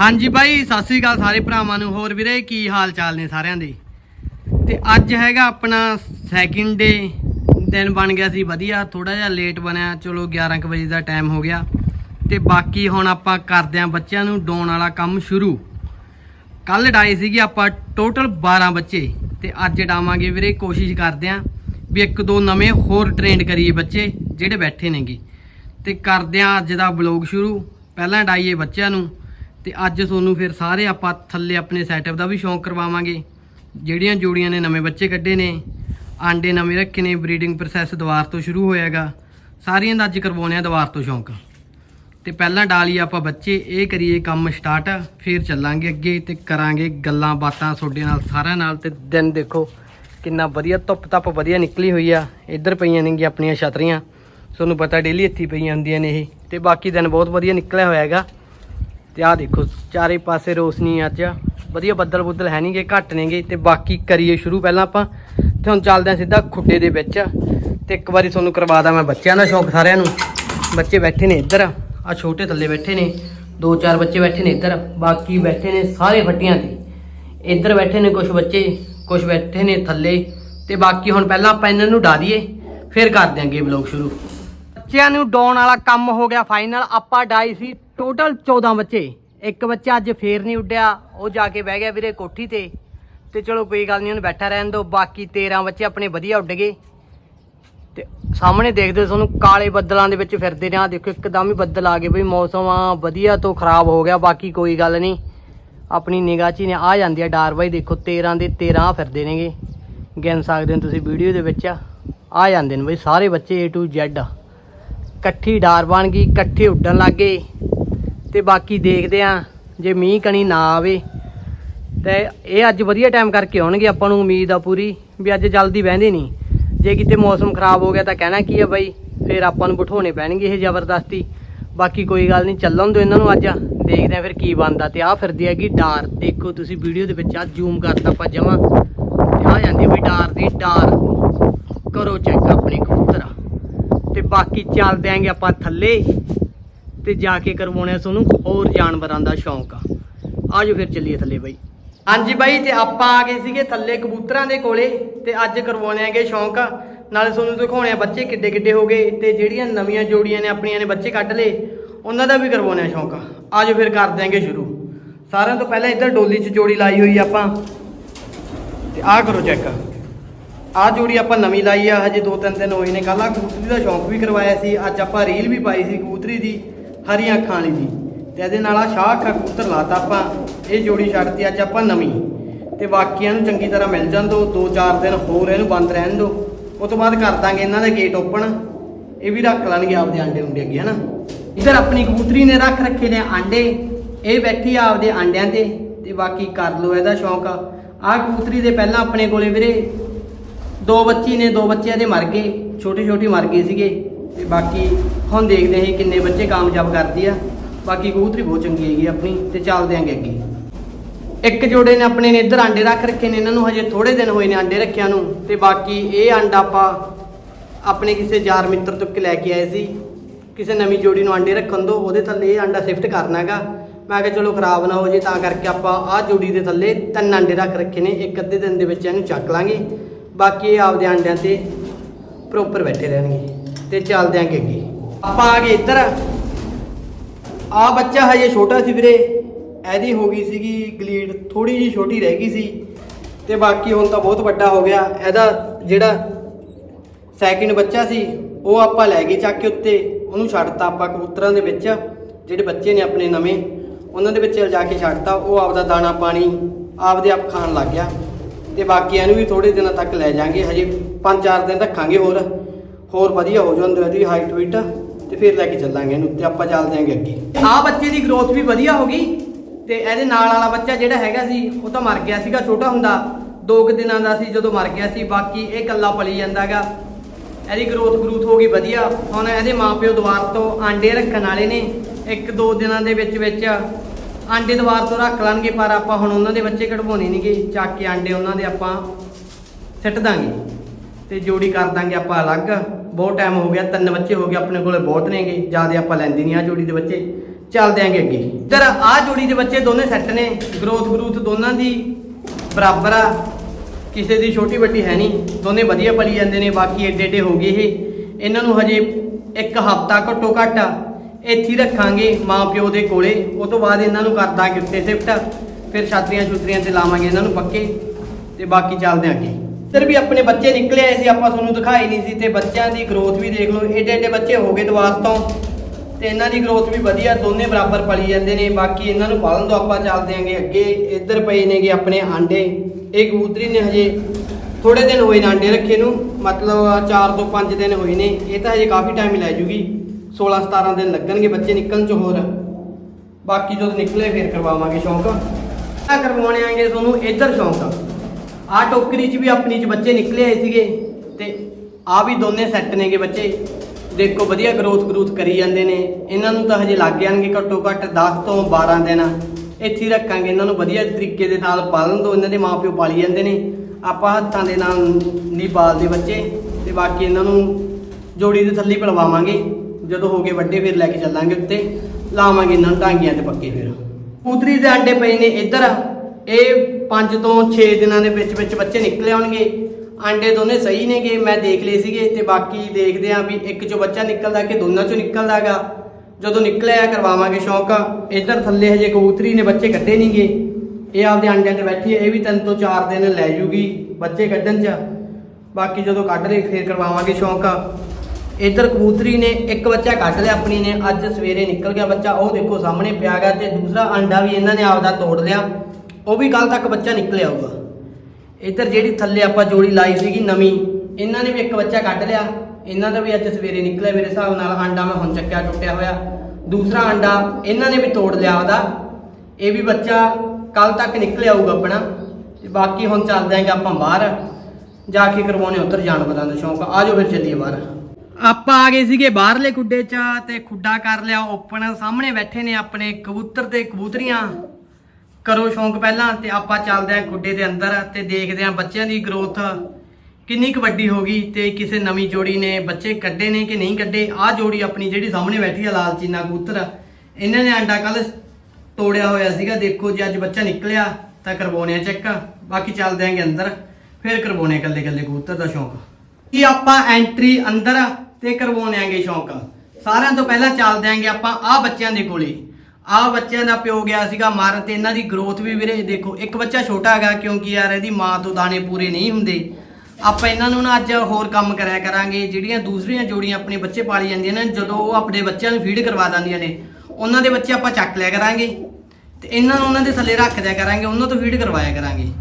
ਹਾਂਜੀ ਬਾਈ ਸਤਿ ਸ੍ਰੀ ਅਕਾਲ ਸਾਰੇ ਭਰਾਵਾਂ ਨੂੰ। ਹੋਰ ਵੀਰੇ, ਕੀ ਹਾਲ ਚਾਲ ਨੇ ਸਾਰਿਆਂ ਦੇ? ਤੇ ਅੱਜ ਹੈਗਾ ਆਪਣਾ ਸੈਕਿੰਡ ਡੇ ਦਿਨ ਬਣ ਗਿਆ ਸੀ, ਵਧੀਆ। ਥੋੜਾ ਜਿਹਾ ਲੇਟ ਬਣਿਆ। ਚਲੋ 11 ਕੁ ਵਜੇ ਦਾ ਟਾਈਮ ਹੋ ਗਿਆ। ਤੇ ਬਾਕੀ ਹੁਣ ਆਪਾਂ ਕਰਦੇ ਆਂ ਬੱਚਿਆਂ ਨੂੰ ਡਾਉਣ ਵਾਲਾ ਕੰਮ ਸ਼ੁਰੂ। ਕੱਲ ਡਾਏ ਸੀਗੀ ਆਪਾਂ ਟੋਟਲ 12 ਬੱਚੇ। ਤੇ ਅੱਜ ਡਾਵਾਂਗੇ ਵੀਰੇ, ਕੋਸ਼ਿਸ਼ ਕਰਦੇ ਆਂ ਵੀ ਇੱਕ ਦੋ ਨਵੇਂ ਹੋਰ ਟ੍ਰੇਨਡ ਕਰੀਏ ਬੱਚੇ, ਜਿਹੜੇ ਬੈਠੇ ਨੇਗੇ। ਤੇ ਕਰਦੇ ਆਂ ਅੱਜ ਦਾ ਬਲੌਗ ਸ਼ੁਰੂ। ਪਹਿਲਾਂ ਡਾਈਏ ਬੱਚਿਆਂ ਨੂੰ। ਤੇ ਅੱਜ ਤੁਹਾਨੂੰ ਫਿਰ ਸਾਰੇ ਆਪਾਂ ਥੱਲੇ ਆਪਣੇ ਸੈਟਅਪ ਦਾ ਵੀ ਸ਼ੌਂਕ ਕਰਵਾਵਾਂਗੇ। ਜਿਹੜੀਆਂ ਜੋੜੀਆਂ ਨੇ ਨਵੇਂ ਬੱਚੇ ਕੱਢੇ ਨੇ, ਆਂਡੇ ਨਵੇਂ ਰੱਖੇ ਨੇ ਬਰੀਡਿੰਗ ਪ੍ਰੋਸੈਸ ਦੁਬਾਰ ਤੋਂ ਸ਼ੁਰੂ ਹੋਇਆਗਾ। ਸਾਰੀਆਂ ਦਾ ਅੱਜ ਕਰਵਾਉਣੇ ਆ ਦੁਬਾਰ ਤੋਂ ਸ਼ੌਂਕ। ਤੇ ਪਹਿਲਾਂ ਡਾਲੀ ਆਪਾਂ ਬੱਚੇ, ਇਹ ਕਰੀਏ ਕੰਮ ਸਟਾਰਟ ਫਿਰ ਚੱਲਾਂਗੇ ਅੱਗੇ ਤੇ ਕਰਾਂਗੇ ਗੱਲਾਂ ਬਾਤਾਂ ਤੁਹਾਡੇ ਨਾਲ, ਸਾਰਿਆਂ ਨਾਲ ਤੇ ਦਿਨ ਦੇਖੋ ਕਿੰਨਾ ਵਧੀਆ ਧੁੱਪ ਧੱਪ ਵਧੀਆ ਨਿਕਲੀ ਹੋਈ ਆ। ਇੱਧਰ ਪਈਆਂ ਨੇਗੀਆਂ ਆਪਣੀਆਂ ਛਤਰੀਆਂ। ਤੁਹਾਨੂੰ ਪਤਾ ਡੇਲੀ ਇੱਥੇ ਪਈਆਂ ਹੁੰਦੀਆਂ ਨੇ ਇਹ। ਤੇ ਬਾਕੀ ਦਿਨ ਬਹੁਤ ਵਧੀਆ ਨਿਕਲਿਆ ਹੋਇਆ ਹੈਗਾ ਤੇ ਆਹ ਦੇਖੋ, ਚਾਰੇ ਪਾਸੇ ਰੋਸ਼ਨੀ ਅੱਜ। ਵਧੀਆ ਬੱਦਲ ਬੁੱਦਲ ਹੈ ਨਹੀਂਗੇ ਘੱਟ ਨੇਗੇ ਤੇ ਬਾਕੀ ਕਰੀਏ ਸ਼ੁਰੂ ਪਹਿਲਾਂ ਆਪਾਂ। ਤੇ ਹੁਣ ਚੱਲਦੇ ਹਾਂ ਸਿੱਧਾ ਖੁੱਡੇ ਦੇ ਵਿੱਚ। ਤੇ ਇੱਕ ਵਾਰੀ ਤੁਹਾਨੂੰ ਕਰਵਾ ਦਾਂ ਮੈਂ ਬੱਚਿਆਂ ਦਾ ਸ਼ੌਂਕ ਸਾਰਿਆਂ ਨੂੰ। ਬੱਚੇ ਬੈਠੇ ਨੇ ਇੱਧਰ ਆ ਛੋਟੇ ਥੱਲੇ ਬੈਠੇ ਨੇ, ਦੋ ਚਾਰ ਬੱਚੇ ਬੈਠੇ ਨੇ ਇੱਧਰ, ਬਾਕੀ ਬੈਠੇ ਨੇ ਸਾਰੇ ਫੱਟੀਆਂ ਤੇ ਇੱਧਰ ਬੈਠੇ ਨੇ ਕੁਝ ਬੱਚੇ ਕੁਝ ਬੈਠੇ ਨੇ ਥੱਲੇ। ਤੇ ਬਾਕੀ ਹੁਣ ਪਹਿਲਾਂ ਆਪਾਂ ਇਹਨਾਂ ਨੂੰ ਡਾ ਦਈਏ, ਫਿਰ ਕਰ ਦਿਆਂਗੇ ਵਲੌਗ ਸ਼ੁਰੂ। ਬੱਚਿਆਂ ਨੂੰ ਡਾਉਣ ਵਾਲਾ ਕੰਮ ਹੋ ਗਿਆ ਫਾਈਨਲ ਆਪਾਂ ਡਾਈ ਸੀ ਟੋਟਲ 14 ਬੱਚੇ। ਇੱਕ ਬੱਚਾ ਅੱਜ ਫੇਰ ਨਹੀਂ ਉੱਡਿਆ। ਉਹ ਜਾ ਕੇ ਬਹਿ ਗਿਆ ਵੀਰੇ ਕੋਠੀ ਤੇ। ਤੇ ਚਲੋ ਕੋਈ ਗੱਲ ਨਹੀਂ, ਉਹਨੂੰ ਬੈਠਾ ਰਹਿਣ ਦਿਓ ਬਾਕੀ 13 ਬੱਚੇ ਆਪਣੇ ਵਧੀਆ ਉੱਡ ਗਏ। ਤੇ ਸਾਹਮਣੇ ਦੇਖਦੇ ਹੋ ਤੁਹਾਨੂੰ ਕਾਲੇ ਬੱਦਲਾਂ ਦੇ ਵਿੱਚ ਫਿਰਦੇ ਨੇ। ਆ ਦੇਖੋ, ਇੱਕਦਮ ਹੀ ਬੱਦਲ ਆ ਗਏ ਬਈ, ਮੌਸਮ ਆ, ਵਧੀਆ ਤੋਂ ਖਰਾਬ ਹੋ ਗਿਆ। ਬਾਕੀ ਕੋਈ ਗੱਲ ਨਹੀਂ। ਆਪਣੀ ਨਿਗਾਹ 'ਚ ਹੀ ਨੇ। ਆ ਜਾਂਦੀ ਆ ਡਾਰ ਬਾਈ। ਦੇਖੋ 13 ਦੇ 13 ਫਿਰਦੇ ਨੇਗੇ। ਗਿਣ ਸਕਦੇ ਹੋ ਤੁਸੀਂ ਵੀਡੀਓ ਦੇ ਵਿੱਚ। ਆ ਜਾਂਦੇ ਨੇ ਬਈ ਸਾਰੇ ਬੱਚੇ A to Z ਇਕੱਠੀ ਡਾਰ ਬਣ ਗਈ, ਇਕੱਠੇ ਉੱਡਣ ਲੱਗੇ ਤੇ ਬਾਕੀ ਦੇਖਦੇ ਆ, ਜੇ ਮੀਂਹ ਕਣੀ ਨਾ ਆਵੇ। ਤੇ ਇਹ ਅੱਜ ਵਧੀਆ ਟਾਈਮ ਕਰਕੇ ਆਉਣਗੇ ਆਪਾਂ ਨੂੰ ਉਮੀਦ ਆ ਪੂਰੀ, ਵੀ ਅੱਜ ਜਲਦੀ ਬਹਿੰਦੇ ਨਹੀਂ। ਜੇ ਕਿਤੇ ਮੌਸਮ ਖਰਾਬ ਹੋ ਗਿਆ ਤਾਂ ਕਹਿਣਾ ਕੀ ਆ ਬਾਈ, ਫਿਰ ਆਪਾਂ ਨੂੰ ਬਿਠਾਉਣੇ ਪੈਣਗੇ ਇਹ ਜ਼ਬਰਦਸਤੀ। ਬਾਕੀ ਕੋਈ ਗੱਲ ਨਹੀਂ, ਚੱਲਣ ਦਿਓ ਇਹਨਾਂ ਨੂੰ ਅੱਜ। ਦੇਖਦੇ ਆ ਫਿਰ ਕੀ ਬਣਦਾ। ਤੇ ਆ ਫਿਰਦੀ ਹੈਗੀ ਡਾਰ। ਦੇਖੋ ਤੁਸੀਂ ਵੀਡੀਓ ਦੇ ਵਿੱਚ ਆ ਜ਼ੂਮ ਕਰਤਾ ਆਪਾਂ ਜਮਾ। ਤੇ ਆ ਜਾਂਦੀ ਬਈ ਡਾਰ ਦੀ ਡਾਰ। ਕਰੋ ਚੈੱਕ ਆਪਣੇ ਕਬੂਤਰ। ਤੇ ਬਾਕੀ ਚੱਲਦੇ ਆਂਗੇ ਆਪਾਂ ਥੱਲੇ। ਤੇ ਜਾ ਕੇ ਕਰਵਾਉਣੇ ਤੁਹਾਨੂੰ ਹੋਰ ਜਾਨਵਰਾਂ ਦਾ ਸ਼ੌਂਕ ਆ। ਆਜੋ ਫਿਰ ਚੱਲੀਏ ਥੱਲੇ ਬਾਈ। ਹਾਂਜੀ ਬਾਈ, ਤੇ ਆਪਾਂ ਆ ਗਏ ਸੀਗੇ ਥੱਲੇ ਕਬੂਤਰਾਂ ਦੇ ਕੋਲੇ, ਤੇ ਅੱਜ ਕਰਵਾਉਣੇ ਆਂਗੇ ਸ਼ੌਂਕ ਨਾਲੇ ਤੁਹਾਨੂੰ ਦਿਖਾਉਣੇ ਆ ਬੱਚੇ ਕਿੱਡੇ ਕਿੱਡੇ ਹੋ ਗਏ, ਤੇ ਜਿਹੜੀਆਂ ਨਵੀਆਂ ਜੋੜੀਆਂ ਨੇ, ਆਪਣੀਆਂ ਨੇ ਬੱਚੇ ਕੱਢ ਲਏ, ਉਹਨਾਂ ਦਾ ਵੀ ਕਰਵਾਉਣੇ ਆ ਸ਼ੌਂਕ ਆਜੋ ਫਿਰ ਕਰ ਦਿਆਂਗੇ ਸ਼ੁਰੂ। ਸਾਰਿਆਂ ਤੋਂ ਪਹਿਲਾਂ ਇੱਧਰ ਡੋਲੀ 'ਚ ਜੋੜੀ ਲਾਈ ਹੋਈ ਆਪਾਂ। ਤੇ ਆਹ ਕਰੋ ਚੈੱਕ। ਆਹ ਜੋੜੀ ਆਪਾਂ ਨਵੀਂ ਲਾਈ ਆ, ਹਜੇ ਦੋ ਤਿੰਨ ਦਿਨ ਹੋਏ ਨੇ। ਕੱਲ੍ਹ ਆਹ ਕਬੂਤਰੀ ਦਾ ਸ਼ੌਂਕ ਵੀ ਕਰਵਾਇਆ ਸੀ, ਅੱਜ ਆਪਾਂ ਰੀਲ ਵੀ ਪਾਈ ਸੀ ਕਬੂਤਰੀ ਦੀ। ਹਰੀਆਂ ਅੱਖਾਂ ਵਾਲੀ ਜੀ। ਤੇ ਇਹਦੇ ਨਾਲ ਆ ਸ਼ਾਹ ਅੱਖਾਂ ਕਬੂਤਰ ਲਾਤਾ ਆਪਾਂ, ਇਹ ਜੋੜੀ ਛੱਡਤੀ ਅੱਜ ਆਪਾਂ ਨਵੀਂ। ਤੇ ਬਾਕੀਆਂ ਨੂੰ ਚੰਗੀ ਤਰ੍ਹਾਂ ਮਿਲ ਜਾਣ ਦੋ ਦੋ ਚਾਰ ਦਿਨ ਹੋਰ ਇਹਨੂੰ ਬੰਦ ਰਹਿਣ ਦੋ। ਉਸ ਤੋਂ ਬਾਅਦ ਕਰ ਦਾਂਗੇ ਇਹਨਾਂ ਦੇ ਗੇਟ ਓਪਨ ਇਹ ਵੀ ਰੱਖ ਲੈਣਗੇ ਆਪਦੇ ਆਂਡੇ ਉਂਡੇ ਅੱਗੇ, ਹਨਾ। ਇੱਧਰ ਆਪਣੀ ਕਬੂਤਰੀ ਨੇ ਰੱਖ ਰੱਖੇ ਨੇ ਆਂਡੇ। ਇਹ ਬੈਠੀ ਆ ਆਪਦੇ ਆਂਡਿਆਂ ਤੇ ਤੇ ਬਾਕੀ ਕਰ ਲੋ ਇਹਦਾ ਸ਼ੌਂਕ। ਆਹ ਕਬੂਤਰੀ ਦੇ ਪਹਿਲਾਂ ਆਪਣੇ ਕੋਲੇ ਵੀਰੇ, ਦੋ ਬੱਚੀ ਨੇ, ਦੋ ਬੱਚਿਆਂ ਦੇ ਮਰ ਗਏ। ਛੋਟੇ ਛੋਟੇ ਮਰ ਗਏ ਸੀਗੇ। ਤੇ ਬਾਕੀ ਹੁਣ ਦੇਖਦੇ ਹਾਂ ਕਿੰਨੇ ਬੱਚੇ ਕਾਮਯਾਬ ਕਰਦੀ ਆ। ਬਾਕੀ ਕਬੂਤਰੀ ਬਹੁਤ ਚੰਗੀ ਹੈਗੀ ਆਪਣੀ ਤੇ ਚੱਲਦੇ ਆਂਗੇ ਅੱਗੇ। ਇੱਕ ਜੋੜੇ ਨੇ ਆਪਣੇ ਨੇ ਇੱਧਰ ਆਂਡੇ ਰੱਖ ਰੱਖੇ ਨੇ, ਇਹਨਾਂ ਨੂੰ ਹਜੇ ਥੋੜੇ ਦਿਨ ਹੋਏ ਨੇ ਆਂਡੇ ਰੱਖਿਆਂ ਨੂੰ ਤੇ ਬਾਕੀ ਇਹ ਆਂਡਾ ਆਪਾਂ ਆਪਣੇ ਕਿਸੇ ਯਾਰ ਮਿੱਤਰ ਤੋਂ ਲੈ ਕੇ ਆਏ ਸੀ। ਕਿਸੇ ਨਵੀਂ ਜੋੜੀ ਨੂੰ ਆਂਡੇ ਰੱਖਣ ਦੋ ਉਹਦੇ ਥੱਲੇ ਇਹ ਆਂਡਾ ਸ਼ਿਫਟ ਕਰਨਾਗਾ। ਮੈਂ ਕਿਹਾ ਚਲੋ ਖਰਾਬ ਨਾ ਹੋ ਜੇ ਤਾਂ ਕਰਕੇ ਆਪਾਂ ਆਹ ਜੋੜੀ ਦੇ ਥੱਲੇ ਤਿੰਨ ਆਂਡੇ ਰੱਖ ਰੱਖੇ ਨੇ, ਇੱਕ ਅੱਧੇ ਦਿਨ ਦੇ ਵਿੱਚ ਇਹਨੂੰ ਚੱਕ ਲਾਂਗੇ। ਬਾਕੀ ਇਹ ਆਪਦੇ ਆਂਡਿਆਂ ਤੇ ਪ੍ਰੋਪਰ ਬੈਠੇ ਰਹਿਣਗੇ। ਤੇ ਚੱਲਦੇ ਆਂਗੇ ਅੱਗੇ ਆਪਾਂ ਆ ਗਏ ਇੱਧਰ। ਆ ਬੱਚਾ ਹਜੇ ਛੋਟਾ ਸੀ ਵੀਰੇ। ਇਹਦੀ ਹੋ ਗਈ ਸੀਗੀ ਗਲੀਡ ਥੋੜੀ ਜੀ ਛੋਟੀ ਰਹਿ ਗਈ ਸੀ। ਤੇ ਬਾਕੀ ਹੁਣ ਤਾਂ ਬਹੁਤ ਵੱਡਾ ਹੋ ਗਿਆ। ਇਹਦਾ ਜਿਹੜਾ ਸੈਕਿੰਡ ਬੱਚਾ ਸੀ, ਉਹ ਆਪਾਂ ਲੈ ਗਏ ਚੱਕ ਕੇ ਉੱਤੇ। ਉਹਨੂੰ ਛੱਡਤਾ ਆਪਾਂ ਕਬੂਤਰਾਂ ਦੇ ਵਿੱਚ, ਜਿਹੜੇ ਬੱਚੇ ਨੇ ਆਪਣੇ ਨਵੇਂ। ਉਹਨਾਂ ਦੇ ਵਿੱਚ ਜਾ ਕੇ ਛੱਡਤਾ। ਉਹ ਆਪਦਾ ਦਾਣਾ ਪਾਣੀ ਆਪਦੇ ਆਪ ਖਾਣ ਲੱਗ ਗਿਆ। ਤੇ ਬਾਕੀ ਇਹਨੂੰ ਵੀ ਥੋੜੇ ਦਿਨਾਂ ਤੱਕ ਲੈ ਜਾਾਂਗੇ। ਹਜੇ 5-4 ਦਿਨ ਰੱਖਾਂਗੇ ਹੋਰ। ਹੋਰ ਵਧੀਆ ਹੋ ਜਾਂਦੇ ਇਹਦੀ ਹਾਈਟ ਵੀਟ ਤੇ ਫਿਰ ਲੈ ਕੇ ਚੱਲਾਂਗੇ ਇਹਨੂੰ ਤੇ ਆਪਾਂ ਚੱਲਦੇ ਆਂਗੇ ਅੱਗੇ। ਆਹ ਬੱਚੇ ਦੀ ਗਰੋਥ ਵੀ ਵਧੀਆ ਹੋ ਗਈ ਤੇ ਇਹਦੇ ਨਾਲ ਵਾਲਾ ਬੱਚਾ ਜਿਹੜਾ ਹੈਗਾ ਸੀ, ਉਹ ਤਾਂ ਮਰ ਗਿਆ ਸੀਗਾ ਛੋਟਾ ਹੁੰਦਾ। ਦੋ ਕੁ ਦਿਨਾਂ ਦਾ ਸੀ ਜਦੋਂ ਮਰ ਗਿਆ ਸੀ, ਬਾਕੀ ਇਹ ਕੱਲਾ ਪਲੀ ਜਾਂਦਾਗਾ ਇਹਦੀ ਗਰੋਥ ਗਰੂਥ ਹੋ ਗਈ ਵਧੀਆ। ਹੁਣ ਇਹਦੇ ਮਾਪਿਓ ਦੁਬਾਰ ਤੋਂ ਆਂਡੇ ਰੱਖਣ ਵਾਲੇ ਨੇ। ਇੱਕ ਦੋ ਦਿਨਾਂ ਦੇ ਵਿੱਚ ਵਿੱਚ ਆਂਡੇ ਦੁਬਾਰ ਤੋਂ ਰੱਖ ਲਾਂਗੇ ਪਰ ਆਪਾਂ ਹੁਣ ਉਹਨਾਂ ਦੇ ਬੱਚੇ ਕਢਵਾਉਣੇ ਨਹੀਂਗੇ ਚੱਕ ਕੇ ਆਂਡੇ ਉਹਨਾਂ ਦੇ ਆਪਾਂ ਸਿੱਟ ਦਾਂਗੇ। ਤੇ ਜੋੜੀ ਕਰ ਦਾਂਗੇ ਆਪਾਂ ਅਲੱਗ। ਬਹੁਤ ਟਾਈਮ ਹੋ ਗਿਆ, ਤਿੰਨ ਬੱਚੇ ਹੋ ਗਏ ਆਪਣੇ ਕੋਲੇ, ਬਹੁਤ ਨੇਗੇ। ਜ਼ਿਆਦਾ ਆਪਾਂ ਲੈਂਦੇ ਨਹੀਂ ਆ ਜੋੜੀ ਦੇ ਬੱਚੇ। ਚੱਲਦੇ ਆਂਗੇ ਅੱਗੇ। ਇੱਧਰ ਆ ਜੋੜੀ ਦੇ ਬੱਚੇ ਦੋਨੇ ਸੈੱਟ ਨੇ। ਗਰੋਥ ਗਰੂਥ ਦੋਨਾਂ ਦੀ ਬਰਾਬਰ ਆ। ਕਿਸੇ ਦੀ ਛੋਟੀ ਵੱਡੀ ਹੈ ਨਹੀਂ। ਦੋਨੇ ਵਧੀਆ ਪਲੀ ਜਾਂਦੇ ਨੇ, ਬਾਕੀ ਏਡੇ ਏਡੇ ਹੋ ਗਏ ਇਹ। ਇਹਨਾਂ ਨੂੰ ਹਜੇ ਇੱਕ ਹਫਤਾ ਘੱਟੋ ਘੱਟ ਇੱਥੇ ਰੱਖਾਂਗੇ ਮਾਂ ਪਿਓ ਦੇ ਕੋਲੇ। ਉਹ ਤੋਂ ਬਾਅਦ ਇਹਨਾਂ ਨੂੰ ਕਰਦਾ ਦਾਂਗੇ ਸ਼ਿਫਟ ਫਿਰ ਛਾਤਰੀਆਂ ਛੁਤਰੀਆਂ ਤੇ ਲਾਵਾਂਗੇ ਇਹਨਾਂ ਨੂੰ ਪੱਕੇ। ਤੇ ਬਾਕੀ ਚੱਲਦੇ ਹਾਂ ਅੱਗੇ ਵੀ ਆਪਣੇ ਬੱਚੇ ਨਿਕਲੇ ਆਏ ਸੀ, ਆਪਾਂ ਤੁਹਾਨੂੰ ਦਿਖਾਈ ਨਹੀਂ ਸੀ ਤੇ ਬੱਚਿਆਂ ਦੀ ਗਰੋਥ ਵੀ ਦੇਖ ਲਓ, ਏਡੇ ਏਡੇ ਬੱਚੇ ਹੋ ਗਏ ਦਵਾਸ ਤੋਂ। ਤੇ ਇਹਨਾਂ ਦੀ ਗਰੋਥ ਵੀ ਵਧੀਆ, ਦੋਨੇ ਬਰਾਬਰ ਪਲੀ ਜਾਂਦੇ ਨੇ, ਬਾਕੀ ਇਹਨਾਂ ਨੂੰ ਪਾਲਣ ਤੋਂ ਆਪਾਂ ਚੱਲਦੇ ਆਂਗੇ ਅੱਗੇ, ਇੱਧਰ ਪਏ ਨੇਗੇ ਆਪਣੇ ਆਂਡੇ। ਇਹ ਕਬੂਤਰੀ ਨੇ ਹਜੇ ਥੋੜੇ ਦਿਨ ਹੋਏ ਨੇ ਆਂਡੇ ਰੱਖੇ ਨੂੰ, ਮਤਲਬ 4 ਤੋਂ 5 ਦਿਨ ਹੋਏ ਨੇ, ਇਹ ਤਾਂ ਹਜੇ ਕਾਫੀ ਟਾਈਮ ਲੈ ਜੂਗੀ। 16 17 ਦਿਨ ਲੱਗਣਗੇ ਬੱਚੇ ਨਿਕਲਣ ਚ ਹੋਰ। ਬਾਕੀ ਜਦੋਂ ਨਿਕਲੇ ਫੇਰ ਕਰਵਾਵਾਂਗੇ ਸ਼ੌਂਕ। ਆ ਕਰਵਾਉਣੇ ਆਂਗੇ ਤੁਹਾਨੂੰ ਇੱਧਰ ਸ਼ੌਂਕ। ਆ ਟੋਕਰੀ 'ਚ ਵੀ ਆਪਣੀ 'ਚ ਬੱਚੇ ਨਿਕਲੇ ਆਏ ਸੀਗੇ ਤੇ ਆ ਵੀ ਦੋਨੇ ਸੈੱਟ ਨੇਗੇ ਬੱਚੇ। ਦੇਖੋ ਵਧੀਆ ਗਰੋਥ ਗਰੂਥ ਕਰੀ ਜਾਂਦੇ ਨੇ। ਇਹਨਾਂ ਨੂੰ ਤਾਂ ਹਜੇ ਲੱਗ ਜਾਣਗੇ ਘੱਟੋ ਘੱਟ 10 ਤੋਂ 12 ਦਿਨ। ਇੱਥੇ ਰੱਖਾਂਗੇ। ਇਹਨਾਂ ਨੂੰ ਵਧੀਆ ਤਰੀਕੇ ਦੇ ਨਾਲ ਪਾਲਣ ਤੋਂ ਇਹਨਾਂ ਦੇ ਮਾਪਿਓ ਪਾਲੀ ਜਾਂਦੇ ਨੇ। ਆਪਾਂ ਹੱਥਾਂ ਦੇ ਨਾਲ ਨਹੀਂ ਪਾਲਦੇ ਬੱਚੇ। ਤੇ ਬਾਕੀ ਇਹਨਾਂ ਨੂੰ ਜੋੜੀ ਦੇ ਥੱਲੇ ਪਲਵਾਵਾਂਗੇ। ਜਦੋਂ ਹੋ ਗਏ ਵੱਡੇ ਫਿਰ ਲੈ ਕੇ ਚੱਲਾਂਗੇ ਉੱਤੇ। ਲਾਵਾਂਗੇ ਇਹਨਾਂ ਨੂੰ ਟਾਂਗੀਆਂ ਤੇ ਪੱਕੇ ਫਿਰ। ਕੂਤਰੀ ਦੇ ਆਂਡੇ ਪਏ ਨੇ ਇੱਧਰ। ਇਹ 5 ਤੋਂ 6 ਦਿਨਾਂ ਦੇ ਵਿੱਚ ਵਿੱਚ ਬੱਚੇ ਨਿਕਲੇ ਆਉਣਗੇ। ਆਂਡੇ ਦੋਨੇ ਸਹੀ ਨੇਗੇ, ਮੈਂ ਦੇਖ ਲਏ ਸੀਗੇ ਤੇ ਬਾਕੀ ਦੇਖਦੇ ਆਂ ਵੀ ਇੱਕ ਚੋਂ ਬੱਚਾ ਨਿਕਲਦਾ ਕਿ ਦੋਨਾਂ ਚੋਂ ਨਿਕਲਦਾਗਾ। ਜਦੋਂ ਨਿਕਲਿਆ ਕਰਵਾਵਾਂਗੇ ਸ਼ੌਂਕ ਇੱਧਰ ਥੱਲੇ ਹਜੇ ਕਬੂਤਰੀ ਨੇ ਬੱਚੇ ਕੱਢੇ ਨਹੀਂਗੇ ਇਹ ਆਪਦੇ ਆਂਡਿਆਂ ਤੇ ਬੈਠੀ ਹੈ, ਇਹ ਵੀ ਤਿੰਨ ਤੋਂ ਚਾਰ ਦਿਨ ਲੈ ਜੂਗੀ ਬੱਚੇ ਕੱਢਣ ਚ। ਬਾਕੀ ਜਦੋਂ ਕੱਢ ਲਏ ਫੇਰ ਕਰਵਾਵਾਂਗੇ ਸ਼ੌਂਕ ਇੱਧਰ ਕਬੂਤਰੀ ਨੇ ਇੱਕ ਬੱਚਾ ਕੱਢ ਲਿਆ ਆਪਣੀ ਨੇ, ਅੱਜ ਸਵੇਰੇ ਨਿਕਲ ਗਿਆ ਬੱਚਾ। ਉਹ ਦੇਖੋ ਸਾਹਮਣੇ ਪਿਆ ਗਿਆ ਤੇ ਦੂਸਰਾ ਆਂਡਾ ਵੀ ਇਹਨਾਂ ਨੇ ਆਪਦਾ ਤੋੜ ਲਿਆ। ਉਹ ਵੀ ਕੱਲ ਤੱਕ ਬੱਚਾ ਨਿਕਲ ਆਊਗਾ ਇੱਧਰ ਜਿਹੜੀ ਥੱਲੇ ਆਪਾਂ ਜੋੜੀ ਲਾਈ ਸੀਗੀ ਨਵੀਂ, ਇਹਨਾਂ ਨੇ ਵੀ ਇੱਕ ਬੱਚਾ ਕੱਢ ਲਿਆ। ਇਹਨਾਂ ਦਾ ਵੀ ਅੱਜ ਸਵੇਰੇ ਨਿਕਲਿਆ, ਮੇਰੇ ਹਿਸਾਬ ਨਾਲ ਆਂਡਾ ਮੈਂ ਹੁਣ ਚੱਕਿਆ, ਟੁੱਟਿਆ ਹੋਇਆ। ਦੂਸਰਾ ਆਂਡਾ, ਇਹਨਾਂ ਨੇ ਵੀ ਤੋੜ ਲਿਆ ਉਹਦਾ। ਇਹ ਵੀ ਬੱਚਾ ਕੱਲ ਤੱਕ ਨਿਕਲ ਆਊਗਾ ਆਪਣਾ। ਤੇ ਬਾਕੀ ਹੁਣ ਚੱਲਦੇ ਆਂਗੇ ਆਪਾਂ ਬਾਹਰ। ਜਾ ਕੇ ਕਰਵਾਉਣੇ ਉੱਧਰ ਜਾਨਵਰਾਂ ਦਾ ਸ਼ੌਂਕ। ਆ ਜਾਓ ਫਿਰ ਚੱਲੀਏ ਬਾਹਰ। ਆਪਾਂ ਆ ਗਏ ਸੀਗੇ ਬਾਹਰਲੇ ਖੁੱਡੇ 'ਚ ਤੇ ਖੁੱਡਾ ਕਰ ਲਿਆ, ਓਪਨ। ਸਾਹਮਣੇ ਬੈਠੇ ਨੇ ਆਪਣੇ ਕਬੂਤਰ ਤੇ ਕਬੂਤਰੀਆਂ। ਕਰੋ ਸ਼ੌਂਕ ਪਹਿਲਾਂ ਤੇ ਆਪਾਂ ਚੱਲਦੇ ਆਂ ਗੁੱਡੇ ਦੇ ਅੰਦਰ ਤੇ ਦੇਖਦੇ ਆਂ ਬੱਚਿਆਂ ਦੀ ਗਰੋਥ ਕਿੰਨੀ ਕੁ ਵੱਡੀ ਹੋ ਗਈ ਤੇ ਕਿਸੇ ਨਵੀਂ ਜੋੜੀ ਨੇ ਬੱਚੇ ਕੱਢੇ ਨੇ ਕਿ ਨਹੀਂ ਕੱਢੇ। ਆਹ ਜੋੜੀ ਆਪਣੀ ਜਿਹੜੀ ਸਾਹਮਣੇ ਬੈਠੀ ਆ ਲਾਲ ਚੀਨਾ ਕਬੂਤਰ, ਇਹਨਾਂ ਨੇ ਅੰਡਾ ਕੱਲ ਤੋੜਿਆ ਹੋਇਆ ਸੀਗਾ। ਦੇਖੋ ਜੇ, ਅੱਜ ਬੱਚਾ ਨਿਕਲਿਆ ਤਾਂ ਕਰਵਾਉਣੇ ਆ ਚੈੱਕ ਬਾਕੀ ਚੱਲਦੇ ਆਂਗੇ ਅੰਦਰ, ਫਿਰ ਕਰਵਾਉਣੇ ਕੱਲੇ ਕੱਲੇ ਕਬੂਤਰ ਦਾ ਸ਼ੌਂਕ। ਕੀ ਆਪਾਂ ਐਂਟਰੀ ਅੰਦਰ ਤੇ ਕਰਵਾਉਣੇ ਆਂਗੇ ਸ਼ੌਂਕ? ਸਾਰਿਆਂ ਤੋਂ ਪਹਿਲਾਂ ਚੱਲਦੇ ਆਂਗੇ ਆਪਾਂ ਆਹ ਬੱਚਿਆਂ ਦੇ ਕੋਲੇ। ਆਹ ਬੱਚਿਆਂ ਦਾ ਪਿਓ ਗਿਆ ਸੀਗਾ ਮਰ ਤੇ ਇਹਨਾਂ ਦੀ ਗਰੋਥ ਵੀ ਵੀਰੇ ਦੇਖੋ, ਇੱਕ ਬੱਚਾ ਛੋਟਾ ਹੈਗਾ ਕਿਉਂਕਿ ਯਾਰ ਇਹਦੀ ਮਾਂ ਤੋਂ ਦਾਣੇ ਪੂਰੇ ਨਹੀਂ ਹੁੰਦੇ। ਆਪਾਂ ਇਹਨਾਂ ਨੂੰ ਨਾ ਅੱਜ ਹੋਰ ਕੰਮ ਕਰਿਆ ਕਰਾਂਗੇ, ਜਿਹੜੀਆਂ ਦੂਸਰੀਆਂ ਜੋੜੀਆਂ ਆਪਣੇ ਬੱਚੇ ਪਾਲੀ ਜਾਂਦੀਆਂ ਨੇ, ਜਦੋਂ ਉਹ ਆਪਣੇ ਬੱਚਿਆਂ ਨੂੰ ਫੀਡ ਕਰਵਾ ਦਿੰਦੀਆਂ ਨੇ, ਉਹਨਾਂ ਦੇ ਬੱਚੇ ਆਪਾਂ ਚੱਕ ਲਿਆ ਕਰਾਂਗੇ ਤੇ ਇਹਨਾਂ ਨੂੰ ਉਹਨਾਂ ਦੇ ਥੱਲੇ ਰੱਖ ਦਿਆ ਕਰਾਂਗੇ, ਉਹਨਾਂ ਤੋਂ ਫੀਡ ਕਰਵਾਇਆ ਕਰਾਂਗੇ।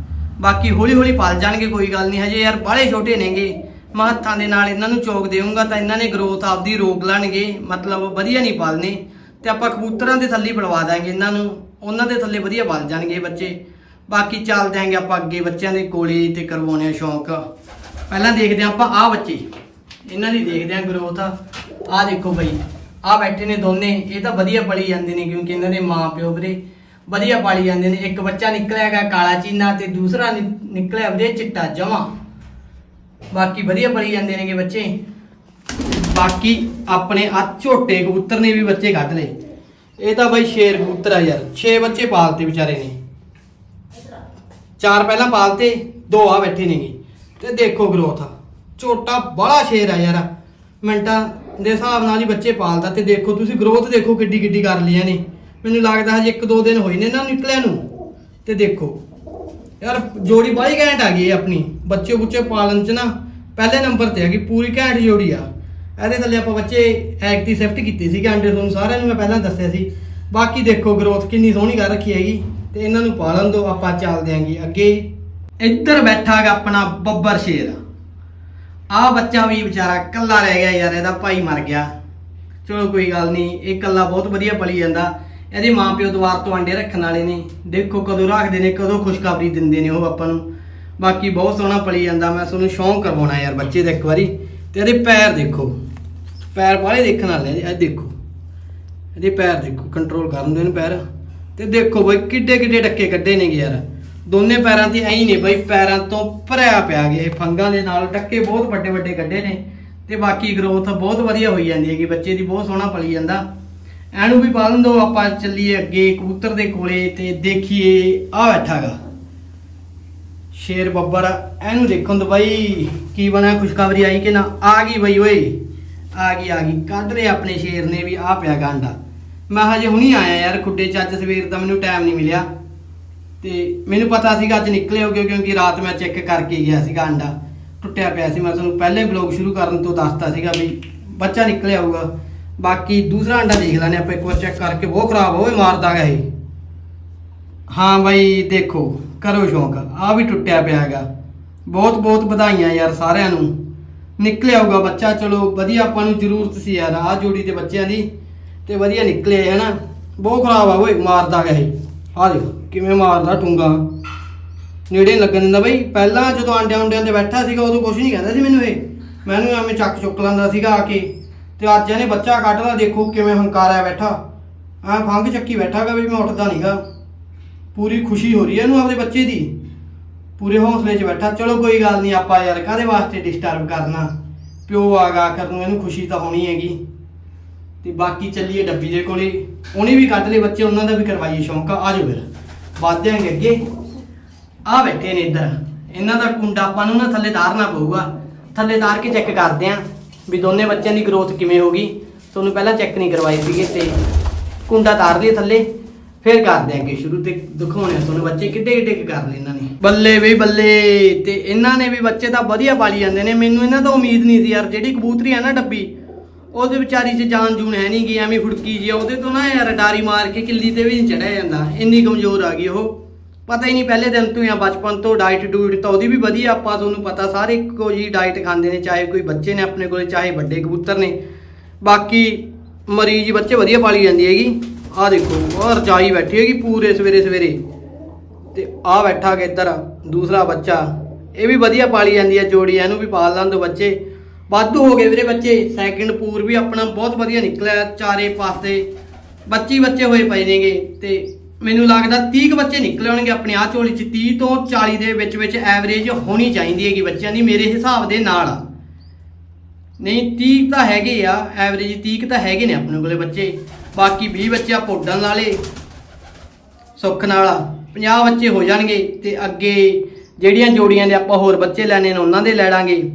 ਬਾਕੀ ਹੌਲੀ ਹੌਲੀ ਪਲ ਜਾਣਗੇ, ਕੋਈ ਗੱਲ ਨਹੀਂ, ਹਜੇ ਯਾਰ ਬਾਹਲੇ ਛੋਟੇ ਨੇਗੇ। ਮੈਂ ਹੱਥਾਂ ਦੇ ਨਾਲ ਇਹਨਾਂ ਨੂੰ ਚੋਕ ਦੇਵਾਂਗਾ ਤਾਂ ਇਹਨਾਂ ਨੇ ਗਰੋਥ ਆਪਦੀ ਰੋਕ ਲੈਣਗੇ, ਮਤਲਬ ਵਧੀਆ ਨਹੀਂ ਪਾਲਨੇ ਤੇ ਆਪਾਂ ਕਬੂਤਰਾਂ ਦੇ ਥੱਲੇ ਪਲਵਾ ਦਾਂਗੇ ਇਹਨਾਂ ਨੂੰ। ਉਹਨਾਂ ਦੇ ਥੱਲੇ ਵਧੀਆ ਪਲ ਜਾਣਗੇ ਬੱਚੇ। ਬਾਕੀ ਚੱਲ ਦਿਆਂਗੇ ਆਪਾਂ ਅੱਗੇ ਬੱਚਿਆਂ ਦੇ ਕੋਲੇ ਤੇ ਕਰਵਾਉਣੇ ਆ ਸ਼ੌਂਕ। ਪਹਿਲਾਂ ਦੇਖਦੇ ਹਾਂ ਆਪਾਂ ਆਹ ਬੱਚੇ। ਇਹਨਾਂ ਦੀ ਦੇਖਦੇ ਆਂ। ਗਰੋਥ ਆਹ ਦੇਖੋ ਬਈ, ਆਹ ਬੈਠੇ ਨੇ ਦੋਨੇ। ਇਹ ਤਾਂ ਵਧੀਆ ਪਲੀ ਜਾਂਦੇ ਨੇ ਕਿਉਂਕਿ ਇਹਨਾਂ ਦੇ ਮਾਂ ਪਿਓ ਵੀਰੇ ਵਧੀਆ ਪਾਲੀ ਜਾਂਦੇ ਨੇ। ਇੱਕ ਬੱਚਾ ਨਿਕਲਿਆ ਹੈਗਾ ਕਾਲਾ ਚੀਨਾ ਤੇ ਦੂਸਰਾ ਨਿ- ਨਿਕਲਿਆ ਵੀਰੇ ਚਿੱਟਾ ਜਮਾ। ਬਾਕੀ ਵਧੀਆ ਪਲੀ ਜਾਂਦੇ ਨੇਗੇ ਬੱਚੇ। ਬਾਕੀ ਆਪਣੇ ਆ ਝੋਟੇ ਕਬੂਤਰ ਨੇ ਵੀ ਬੱਚੇ ਕੱਢ ਲਏ। ਇਹ ਤਾਂ ਬਾਈ ਸ਼ੇਰ ਕਬੂਤਰ ਆ ਯਾਰ 6 ਬੱਚੇ ਪਾਲਤੇ ਵਿਚਾਰੇ ਨੇ। ਚਾਰ ਪਹਿਲਾਂ ਪਾਲਤੇ, ਦੋ ਆ ਬੈਠੇ ਨੇਗੇ। ਤੇ ਦੇਖੋ ਗਰੋਥ ਝੋਟਾ ਬੜਾ ਸ਼ੇਰ ਆ ਯਾਰ। ਮਿੰਟਾਂ ਦੇ ਹਿਸਾਬ ਨਾਲ ਹੀ ਬੱਚੇ ਪਾਲਦਾ ਤੇ ਦੇਖੋ, ਤੁਸੀਂ ਗਰੋਥ ਦੇਖੋ ਕਿੱਡੀ ਕਿੱਡੀ ਕਰ ਲਈਆਂ ਨੇ। ਮੈਨੂੰ ਲੱਗਦਾ ਹਜੇ ਇੱਕ ਦੋ ਦਿਨ ਹੋਏ ਨੇ ਨਾ ਨਿਕਲਿਆ ਨੂੰ। ਤੇ ਦੇਖੋ। ਯਾਰ ਜੋੜੀ ਬਾਈ ਘੈਂਟ ਆ ਗਈ ਇਹ ਆਪਣੀ। ਬੱਚੇ ਬੁੱਚੇ ਪਾਲਣ ਚ ਨਾ, ਪਹਿਲੇ ਨੰਬਰ ਤੇ ਹੈਗੀ ਪੂਰੀ ਘੈਂਟ ਜੋੜੀ ਆ। ਇਹਦੇ ਥੱਲੇ ਆਪਾਂ ਬੱਚੇ ਐਕਟੀ ਸ਼ਿਫਟ ਕੀਤੇ ਸੀਗੇ ਆਂਡੇ ਤੁਹਾਨੂੰ ਸਾਰਿਆਂ ਨੂੰ ਮੈਂ ਪਹਿਲਾਂ ਦੱਸਿਆ ਸੀ। ਬਾਕੀ ਦੇਖੋ ਗਰੋਥ ਕਿੰਨੀ ਸੋਹਣੀ ਕਰ ਰੱਖੀ ਹੈਗੀ, ਤੇ ਇਹਨਾਂ ਨੂੰ ਪਾਲਣ ਤੋਂ ਆਪਾਂ ਚੱਲਦੇ ਆਂਗੇ ਅੱਗੇ। ਇੱਧਰ ਬੈਠਾ ਹੈਗਾ ਆਪਣਾ ਬੱਬਰ ਸ਼ੇਰ। ਆਹ ਬੱਚਾ ਵੀ ਵਿਚਾਰਾ ਕੱਲਾ ਰਹਿ ਗਿਆ ਯਾਰ, ਇਹਦਾ ਭਾਈ ਮਰ ਗਿਆ। ਚਲੋ ਕੋਈ ਗੱਲ ਨਹੀਂ, ਇਹ ਕੱਲਾ ਬਹੁਤ ਵਧੀਆ ਪਲੀ ਜਾਂਦਾ। ਇਹਦੇ ਮਾਪਿਓ ਦੁਆਰ ਤੋਂ ਅੰਡੇ ਰੱਖਣ ਵਾਲੇ ਨੇ। ਦੇਖੋ ਕਦੋਂ ਰੱਖਦੇ ਨੇ, ਕਦੋਂ ਖੁਸ਼ਖਬਰੀ ਦਿੰਦੇ ਨੇ ਉਹ ਆਪਾਂ ਨੂੰ। ਬਾਕੀ ਬਹੁਤ ਸੋਹਣਾ ਪਲੀ ਜਾਂਦਾ, ਮੈਂ ਤੁਹਾਨੂੰ ਸ਼ੌਂਕ ਕਰਵਾਉਣਾ ਯਾਰ ਬੱਚੇ ਦਾ ਇੱਕ ਵਾਰੀ। ਤੇ ਇਹਦੇ ਪੈਰ ਦੇਖੋ। ਪੈਰ ਬਾਹਲੇ ਦੇਖਣ ਵਾਲੇ ਜੀ ਇਹ ਦੇਖੋ। ਇਹਦੇ ਪੈਰ ਦੇਖੋ ਕੰਟਰੋਲ ਕਰਨ ਦੇ ਨੇ ਪੈਰ। ਤੇ ਦੇਖੋ ਬਈ ਕਿੱਡੇ ਕਿੱਡੇ ਟੱਕੇ ਕੱਢੇ ਨੇਗੇ ਯਾਰ। ਦੋਨੇ ਪੈਰਾਂ ਤੇ ਐਂ ਨੇ ਬਈ, ਪੈਰਾਂ ਤੋਂ ਭਰਿਆ ਪਿਆ ਗਿਆ। ਇਹ ਫੰਗਾਂ ਦੇ ਨਾਲ ਟੱਕੇ ਬਹੁਤ ਵੱਡੇ ਵੱਡੇ ਕੱਢੇ ਨੇ। ਤੇ ਬਾਕੀ ਗਰੋਥ ਬਹੁਤ ਵਧੀਆ ਹੋਈ ਜਾਂਦੀ ਹੈਗੀ, ਬੱਚੇ ਦੀ ਬਹੁਤ ਸੋਹਣਾ ਪਲੀ ਜਾਂਦਾ। ਇਹਨੂੰ ਵੀ ਪਾਲਣ ਦੋ, ਆਪਾਂ ਚੱਲੀਏ ਅੱਗੇ ਕਬੂਤਰ ਦੇ ਕੋਲੇ ਤੇ ਦੇਖੀਏ ਆ ਬੈਠਾਗਾ ਸ਼ੇਰ ਬੱਬਰ, ਇਹਨੂੰ ਦੇਖਣ ਤੋਂ ਬਾਈ, ਕੀ ਬਣਿਆ, ਖੁਸ਼ਖਬਰੀ ਆਈ ਕਿ ਨਾ? ਆ ਗਈ ਬਈ ਓਏ। ਆ ਗਈ ਆ ਗਈ। ਕੱਢ ਰਹੇ ਆਪਣੇ ਸ਼ੇਰ ਨੇ ਵੀ ਆ ਪਿਆ ਗਾਂਡਾ ਮੈਂ ਹਜੇ ਹੁਣੀ ਆਇਆ ਯਾਰ, ਖੁੱਡੇ ਚ ਅੱਜ ਸਵੇਰ ਦਾ ਮੈਨੂੰ ਟਾਈਮ ਨਹੀਂ ਮਿਲਿਆ। ਤੇ ਮੈਨੂੰ ਪਤਾ ਸੀਗਾ ਅੱਜ ਨਿਕਲੇ ਹੋਗੇ, ਕਿਉਂਕਿ ਰਾਤ ਮੈਂ ਚੈੱਕ ਕਰਕੇ ਗਿਆ ਸੀਗਾ ਅੰਡਾ ਟੁੱਟਿਆ ਪਿਆ ਸੀ, ਮੈਂ ਤੁਹਾਨੂੰ ਪਹਿਲੇ ਬਲੌਗ ਸ਼ੁਰੂ ਕਰਨ ਤੋਂ ਦੱਸਤਾ ਸੀਗਾ ਵੀ ਬੱਚਾ ਨਿਕਲਿਆ ਹੋਊਗਾ। ਬਾਕੀ ਦੂਸਰਾ ਅੰਡਾ ਦੇਖ ਲੈਣੇ ਆਪਾਂ, ਇੱਕ ਵਾਰ ਚੈੱਕ ਕਰਕੇ। ਬਹੁਤ ਖਰਾਬ ਹੋਏ ਮਾਰਦਾ ਗਾ ਇਹ। ਹਾਂ ਬਾਈ, ਦੇਖੋ, ਕਰੋ ਸ਼ੌਂਕ। ਆ ਵੀ ਟੁੱਟਿਆ ਪਿਆ ਹੈਗਾ। ਬਹੁਤ ਬਹੁਤ ਵਧਾਈਆਂ ਯਾਰ ਸਾਰਿਆਂ ਨੂੰ। ਨਿਕਲਿਆ ਆਊਗਾ ਬੱਚਾ, ਚਲੋ ਵਧੀਆ ਆਪਾਂ ਨੂੰ ਜ਼ਰੂਰਤ ਸੀ ਯਾਰ ਆ ਜੋੜੀ ਦੇ ਬੱਚਿਆਂ ਦੀ, ਤੇ ਵਧੀਆ ਨਿਕਲੇ ਹੈ ਨਾ ਬਹੁਤ ਖਰਾਬ ਆ ਓਏ, ਮਾਰਦਾ ਗਾ ਇਹ। ਆ ਦੇਖ, ਕਿਵੇਂ ਮਾਰਦਾ ਟੁੰਗਾ। ਨੇੜੇ ਲੱਗਣ ਦਿੰਦਾ ਬਈ, ਪਹਿਲਾਂ ਜਦੋਂ ਆਂਡਿਆਂ ਆਂਡਿਆਂ ਤੇ ਬੈਠਾ ਸੀਗਾ, ਉਦੋਂ ਕੁਝ ਨਹੀਂ ਕਹਿੰਦਾ ਸੀ ਮੈਨੂੰ ਇਹ। ਮੈਨੂੰ ਐਵੇਂ ਚੱਕ ਚੁੱਕ ਲੈਂਦਾ ਸੀਗਾ ਆ ਕੇ। ਤੇ ਅੱਜ ਇਹਨੇ ਬੱਚਾ ਕੱਢਦਾ ਦੇਖੋ ਕਿਵੇਂ ਹੰਕਾਰਿਆ ਬੈਠਾ। ਆ ਫੰਗ ਚੱਕੀ ਬੈਠਾਗਾ ਵੀ ਮੈਂ ਉੱਠਦਾ ਨਹੀਂਗਾ ਪੂਰੀ ਖੁਸ਼ੀ ਹੋ ਰਹੀ ਹੈ ਇਹਨੂੰ ਆਪਣੇ ਬੱਚੇ ਦੀ। ਪੂਰੇ ਹੌਸਲੇ 'ਚ ਬੈਠਾ, ਚਲੋ ਕੋਈ ਗੱਲ ਨਹੀਂ ਆਪਾਂ ਯਾਰ ਕਾਹਦੇ ਵਾਸਤੇ ਡਿਸਟਰਬ ਕਰਨਾ? ਪਿਓ ਆਗਾ ਆਖਰ ਨੂੰ ਇਹਨੂੰ ਖੁਸ਼ੀ ਤਾਂ ਹੋਣੀ ਹੈਗੀ। ਤੇ ਬਾਕੀ ਚੱਲੀਏ ਡੱਬੀ ਦੇ ਕੋਲੇ। ਉਹਨੇ ਵੀ ਕੱਢ ਲਏ ਬੱਚੇ, ਉਹਨਾਂ ਦਾ ਵੀ ਕਰਵਾਈਏ ਸ਼ੌਂਕ। ਆ ਜਾਓ ਫਿਰ ਵੱਧਦੇ ਆਂਗੇ ਅੱਗੇ। ਆ ਬੈਠੇ ਨੇ ਇੱਧਰ। ਇਹਨਾਂ ਦਾ ਕੁੰਡਾ ਆਪਾਂ ਨੂੰ ਨਾ ਥੱਲੇ ਤਾਰਨਾ ਪਊਗਾ। ਥੱਲੇ ਤਾਰ ਕੇ ਚੈੱਕ ਕਰਦੇ ਆਂ ਵੀ ਦੋਨੇ ਬੱਚਿਆਂ ਦੀ ਗਰੋਥ ਕਿਵੇਂ ਹੋਗੀ ਤੁਹਾਨੂੰ ਪਹਿਲਾਂ ਚੈੱਕ ਨਹੀਂ ਕਰਵਾਈ ਸੀਗੇ ਤੇ ਕੁੰਡਾ ਤਾਰ ਲਈ ਥੱਲੇ। ਫਿਰ ਕਰਦੇ ਆਂ ਸ਼ੁਰੂ ਤੇ ਦਿਖਾਉਣੇ ਆ ਤੁਹਾਨੂੰ ਬੱਚੇ ਕਿੱਡੇ ਕਿੱਡੇ ਕੁ ਕਰ ਲਏ ਇਹਨਾਂ ਨੇ। ਬੱਲੇ ਵੀ ਬੱਲੇ ਤੇ ਇਹਨਾਂ ਨੇ ਵੀ ਬੱਚੇ ਤਾਂ ਵਧੀਆ ਪਾਲੀ ਜਾਂਦੇ ਨੇ ਮੈਨੂੰ ਇਹਨਾਂ ਤੋਂ ਉਮੀਦ ਨਹੀਂ ਸੀ ਯਾਰ ਜਿਹੜੀ ਕਬੂਤਰੀ ਆ ਨਾ ਡੱਬੀ ਉਹਦੇ ਵਿਚਾਰੀ 'ਚ ਜਾਨ ਜੂਨ ਹੈ ਨਹੀਂ ਗਈ ਐਵੇਂ ਫੁੜਕੀ ਜੀ ਆ, ਉਹਦੇ ਤੋਂ ਨਾ ਯਾਰ ਡਾਰੀ ਮਾਰ ਕੇ ਕਿੱਲੀ ਤੇ ਵੀ ਨਹੀਂ ਚੜਿਆ ਜਾਂਦਾ ਇੰਨੀ ਕਮਜ਼ੋਰ ਆ ਗਈ ਉਹ। ਪਤਾ ਹੀ ਨਹੀਂ ਪਹਿਲੇ ਦਿਨ ਤੋਂ ਹੀ ਆ ਬਚਪਨ ਤੋਂ ਡਾਈਟ ਡੂਇਟ ਤਾਂ ਉਹਦੀ ਵੀ ਵਧੀਆ ਆਪਾਂ ਤੁਹਾਨੂੰ ਪਤਾ ਸਾਰੇ ਇੱਕੋ ਜੀ ਡਾਈਟ ਖਾਂਦੇ ਨੇ ਚਾਹੇ ਕੋਈ ਬੱਚੇ ਨੇ ਆਪਣੇ ਕੋਲੇ ਚਾਹੇ ਵੱਡੇ ਕਬੂਤਰ ਨੇ। ਬਾਕੀ ਮਰੀਜ਼ ਬੱਚੇ ਵਧੀਆ ਪਾਲੀ ਜਾਂਦੀ ਹੈਗੀ। ਆਹ ਦੇਖੋ ਉਹ ਰਜਾਈ ਬੈਠੀ ਹੈਗੀ ਪੂਰੇ ਸਵੇਰੇ ਸਵੇਰੇ। ਤੇ ਆ ਬੈਠਾ ਕਿ ਇੱਧਰ, ਦੂਸਰਾ ਬੱਚਾ। ਇਹ ਵੀ ਵਧੀਆ ਪਾਲੀ ਜਾਂਦੀ ਹੈ ਜੋੜੀ, ਇਹਨੂੰ ਵੀ ਪਾਲ ਲਾਂ ਦੋ ਬੱਚੇ। ਵਾਧੂ ਹੋ ਗਏ ਵੀਰੇ ਬੱਚੇ ਸੈਕਿੰਡ ਪੂਰ ਵੀ ਆਪਣਾ ਬਹੁਤ ਵਧੀਆ ਨਿਕਲਿਆ ਚਾਰੇ ਪਾਸੇ। ਬੱਚੀ ਬੱਚੇ ਹੋਏ ਪਏ ਨੇਗੇ ਤੇ ਮੈਨੂੰ ਲੱਗਦਾ 30 ਕੁ ਬੱਚੇ ਨਿਕਲੇ ਹੋਣਗੇ ਆਪਣੇ ਆ ਝੋਲੀ ਚ। 30 ਤੋਂ 40 ਦੇ ਵਿੱਚ ਵਿੱਚ ਐਵਰੇਜ ਹੋਣੀ ਚਾਹੀਦੀ ਹੈਗੀ ਬੱਚਿਆਂ ਦੀ ਮੇਰੇ ਹਿਸਾਬ ਦੇ ਨਾਲ। ਨਹੀਂ 30 ਤਾਂ ਹੈਗੇ ਆ ਐਵਰੇਜ 30 ਕੁ ਤਾਂ ਹੈਗੇ ਨੇ ਆਪਣੇ ਕੋਲੇ ਬੱਚੇ। ਬਾਕੀ 20 ਬੱਚੇ ਆ ਪੋਡਣ ਵਾਲੇ ਸੁੱਖ ਨਾਲ 50 ਬੱਚੇ ਹੋ ਜਾਣਗੇ ਤੇ ਅੱਗੇ ਜਿਹੜੀਆਂ ਜੋੜੀਆਂ ਦੇ ਆਪਾਂ ਹੋਰ ਬੱਚੇ ਲੈਣੇ ਨੇ ਉਹਨਾਂ ਦੇ ਲੈ ਲਾਂਗੇ।